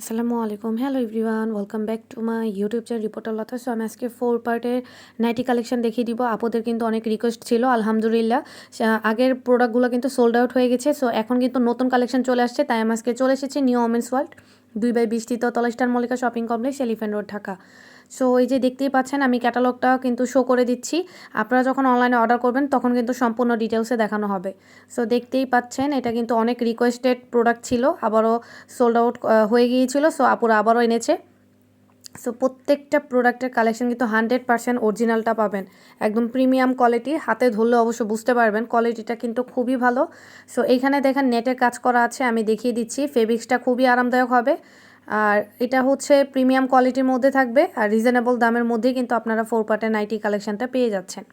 আসসালামু আলাইকুম। Hello everyone welcome back to my YouTube channel reporter Lata so আমি আজকে ফোর পার্টের নাইটি কালেকশন দেখিয়ে দিব। আপোদের কিন্তু অনেক রিকোয়েস্ট ছিল, আলহামদুলিল্লাহ। আগের প্রোডাক্টগুলো কিন্তু সোল্ড আউট হয়ে গেছে। সো এখন কিন্তু নতুন কালেকশন চলে আসছে, তাই আমি আজকে চলে এসেছি নিউ ওমেন্স ওয়ার্ল্ড দুই বাই বিশটিত তলাস্টার Mallika shopping complex, Elephant Road, Dhaka. So এই যে দেখতেই পাচ্ছেন, আমি ক্যাটালগটাও কিন্তু শো করে দিচ্ছি। আপনারা যখন অনলাইনে অর্ডার করবেন, তখন কিন্তু সম্পূর্ণ ডিটেলসে দেখানো হবে। সো দেখতেই পাচ্ছেন, এটা কিন্তু অনেক রিকোয়েস্টেড প্রোডাক্ট ছিল, আবারও সোল্ড আউট হয়ে গিয়েছিল। সো আপুরা আবারও এনেছে। সো প্রত্যেকটা প্রোডাক্টের কালেকশন কিন্তু হান্ড্রেড পার্সেন্ট অরিজিনালটা পাবেন। একদম প্রিমিয়াম কোয়ালিটি হাতে ধরলে অবশ্য বুঝতে পারবেন কোয়ালিটিটা কিন্তু খুবই ভালো। সো এইখানে দেখেন নেটের কাজ করা আছে, আমি দেখিয়ে দিচ্ছি ফেব্রিক্সটা খুবই আরামদায়ক হবে। আর এটা হচ্ছে প্রিমিয়াম কোয়ালিটির মধ্যে থাকবে, আর রিজনেবল দামের মধ্যেই কিন্তু আপনারা ফোর পার্টের নাইটি কালেকশানটা পেয়ে যাচ্ছেন।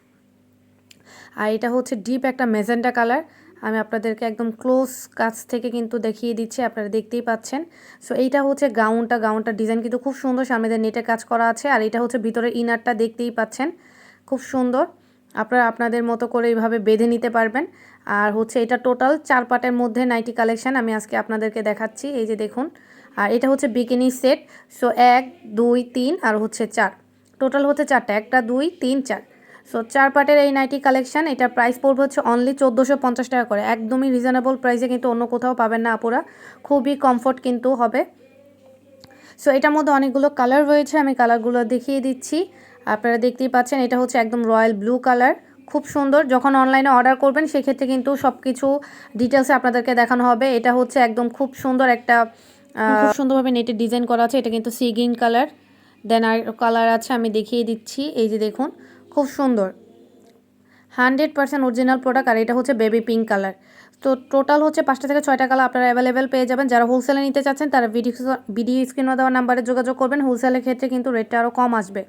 আর এটা হচ্ছে ডিপ একটা মেজেন্টা কালার আমি আপনাদেরকে একদম ক্লোজ কাছ থেকে কিন্তু দেখিয়ে দিচ্ছি, আপনারা দেখতেই পাচ্ছেন। সো এইটা হচ্ছে গাউনটা গাউনটা ডিজাইন কিন্তু খুব সুন্দর, সামনে নেটে কাজ করা আছে। আর এটা হচ্ছে ভিতরে ইনারটা দেখতেই পাচ্ছেন, খুব সুন্দর। আপনারা আপনাদের মতো করে এইভাবে বেঁধে নিতে পারবেন। আর হচ্ছে এটা টোটাল চার পাটের মধ্যে নাইটি কালেকশন আমি আজকে আপনাদেরকে দেখাচ্ছি, এই যে দেখুন। আর এটা হচ্ছে বিকিনি সেট সো এক, দুই, তিন আর হচ্ছে চার। টোটাল হচ্ছে চারটা, একটা, দুই, তিন, চার। সো চার পার্টের এই নাইটি কালেকশন এটা প্রাইস পড়বে হচ্ছে অনলি চোদ্দোশো পঞ্চাশ টাকা করে। একদমই রিজনেবল প্রাইসে কিন্তু অন্য কোথাও পাবেন না আপুরা। খুবই কমফোর্ট কিন্তু হবে। সো এটার মধ্যে অনেকগুলো কালার রয়েছে আমি কালারগুলো দেখিয়ে দিচ্ছি। আপনারা দেখতেই পাচ্ছেন এটা হচ্ছে একদম রয়্যাল ব্লু কালার খুব সুন্দর যখন অনলাইনে অর্ডার করবেন সেক্ষেত্রে কিন্তু সব কিছু ডিটেলসে আপনাদেরকে দেখানো হবে। এটা হচ্ছে একদম খুব সুন্দর একটা খুব সুন্দরভাবে নেটে ডিজাইন করা আছে। এটা কিন্তু সি গ্রিন কালার দেন আর কালার আছে আমি দেখিয়ে দিচ্ছি। এই যে দেখুন খুব সুন্দর। হান্ড্রেড পার্সেন্ট অরিজিনাল প্রোডাক্ট, আর এটা হচ্ছে বেবি পিঙ্ক কালার। তো টোটাল হচ্ছে পাঁচটা থেকে ছয়টা কালার আপনারা অ্যাভেলেবেল পেয়ে যাবেন। যারা হোলসেলে নিতে চাচ্ছেন, তারা ভিডিও ভিডিও স্ক্রিনে দেওয়া নাম্বারে যোগাযোগ করবেন। হোলসেলের ক্ষেত্রে কিন্তু রেটটা আরও কম আসবে।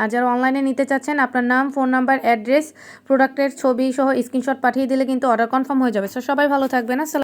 আর যারা অনলাইনে নিতে চাচ্ছেন, আপনার নাম ফোন নাম্বার অ্যাড্রেস প্রোডাক্টের ছবি সহ স্ক্রিনশট পাঠিয়ে দিলে কিন্তু অর্ডার কনফার্ম হয়ে যাবে। সো সবাই ভালো থাকবেন। আসসালাম